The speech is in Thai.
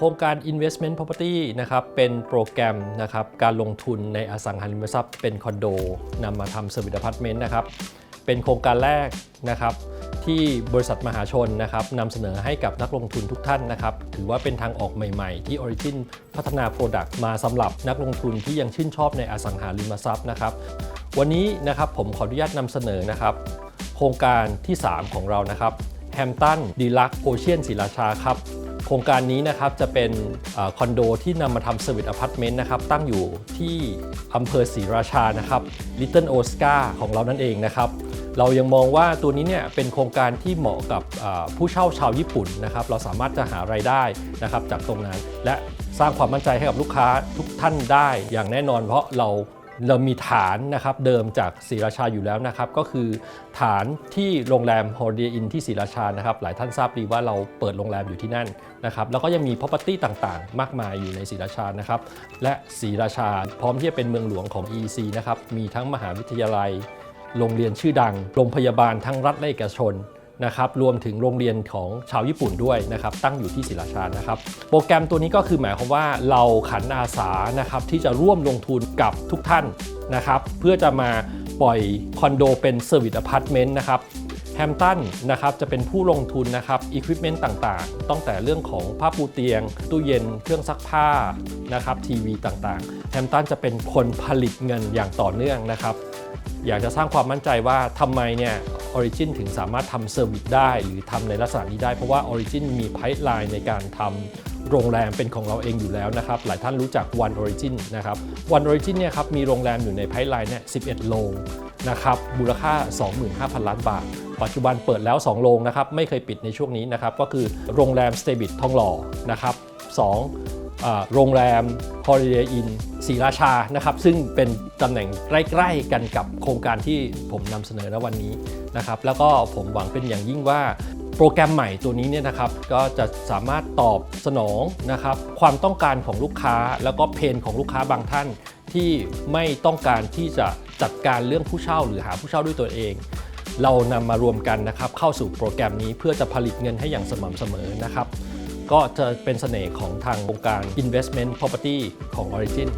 โครงการ Investment Property นะครับเป็นโปรแกรมนะครับการลงทุนในอสังหาริมทรัพย์เป็นคอนโดนำมาทำเซอร์วิสอพาร์ตเมนต์นะครับเป็นโครงการแรกนะครับที่บริษัทมหาชนนะครับนำเสนอให้กับนักลงทุนทุกท่านนะครับ ถือว่าเป็นทางออกใหม่ๆ ที่ Origin พัฒนา Product มาสำหรับนักลงทุนที่ยังชื่นชอบในอสังหาริมทรัพย์นะครับ วันนี้นะครับผมขออนุญาตนำเสนอนะครับ โครงการที่ 3 ของเรานะครับแฮมตันดีลักโอเชียนศรีราชาครับ โครงการนี้นะครับจะเป็นอคอนโดที่นำมาทำเซอร์วิสอพาร์ตเมนต์นะครับตั้งอยู่ที่อำเภอศรีราชานะครับลิตเติ้ลโอสกาของเรานั่นเองนะครับเรายังมองว่าตัวนี้เนี่ยเป็นโครงการที่เหมาะกับผู้เช่าชาวญี่ปุ่นนะครับเราสามารถจะหารายได้นะครับจากตรงนั้น และสร้างความมั่นใจให้กับลูกค้าทุกท่านได้อย่างแน่นอน เพราะเรา เรามีฐานนะครับเดิมจากศรีราชาอยู่แล้วนะครับ ก็คือฐานที่โรงแรม Holiday Inn ที่ศรีราชานะครับ หลายท่านทราบดีว่าเราเปิดโรงแรมอยู่ที่นั่นนะครับ แล้วก็ยังมี property ต่างๆ มากมายอยู่ในศรีราชานะครับ และศรีราชาพร้อมที่จะเป็นเมืองหลวงของ EC นะครับ มีทั้งมหาวิทยาลัย โรงเรียนชื่อดัง โรงพยาบาลทั้งรัฐและเอกชน นะครับรวมถึงโรงเรียนของชาวญี่ปุ่นด้วยนะครับตั้งอยู่ที่ศรีราชานะครับโปรแกรมตัวนี้ก็คือหมายความว่าเราขันอาสานะครับที่จะร่วมลงทุนกับทุกท่านนะครับเพื่อจะมาปล่อยคอนโดเป็นเซอร์วิสอพาร์ตเมนต์นะครับแฮมตันนะครับจะเป็นผู้ลงทุนนะครับอุปกรณ์ต่างๆ ตั้งแต่เรื่องของผ้าปูเตียง ตู้เย็น เครื่องซักผ้านะครับทีวีต่างๆ แฮมตันจะเป็นคนผลิตเงินอย่างต่อเนื่องนะครับ อยากจะสร้างความมั่นใจว่าทำไมเนี่ย Origin ถึงสามารถทำเซอร์วิสได้ หรือทำในลักษณะนี้ได้ เพราะว่า Origin มีไพ p e ไลน์ในการทำโรงแรมเป็นของเราเองอยู่แล้วนะครับ หลายท่านรู้จัก One Origin นะครับ One Origin เนี่ยครับมีโรงแรมอยู่ในไพ p e ไลน์เนี่ย11 โรงนะครับมูลค่า 25,000 ล้านบาท ปัจจุบันเปิดแล้ว 2 โรงนะครับ ไม่เคยปิดในช่วงนี้นะครับ ก็คือโรงแรม s t a b i t ทองหล่อนะครับสองโรงแรม Holiday Inn ศรีราชานะครับ ซึ่งเป็นตำแหน่งใกล้ๆกันกับโครงการที่ผมนำเสนอในวันนี้นะครับ แล้วก็ผมหวังเป็นอย่างยิ่งว่าโปรแกรมใหม่ตัวนี้เนี่ยนะครับก็จะสามารถตอบสนองนะครับความต้องการของลูกค้า แล้วก็เพนของลูกค้าบางท่านที่ไม่ต้องการที่จะจัดการเรื่องผู้เช่า หรือหาผู้เช่าด้วยตัวเอง เรานำมารวมกันนะครับเข้าสู่โปรแกรมนี้เพื่อจะผลิตเงินให้อย่างสม่ำเสมอนะครับ ก็จะเป็นเสน่ห์ของทางโครงการ Investment Property ของ Origin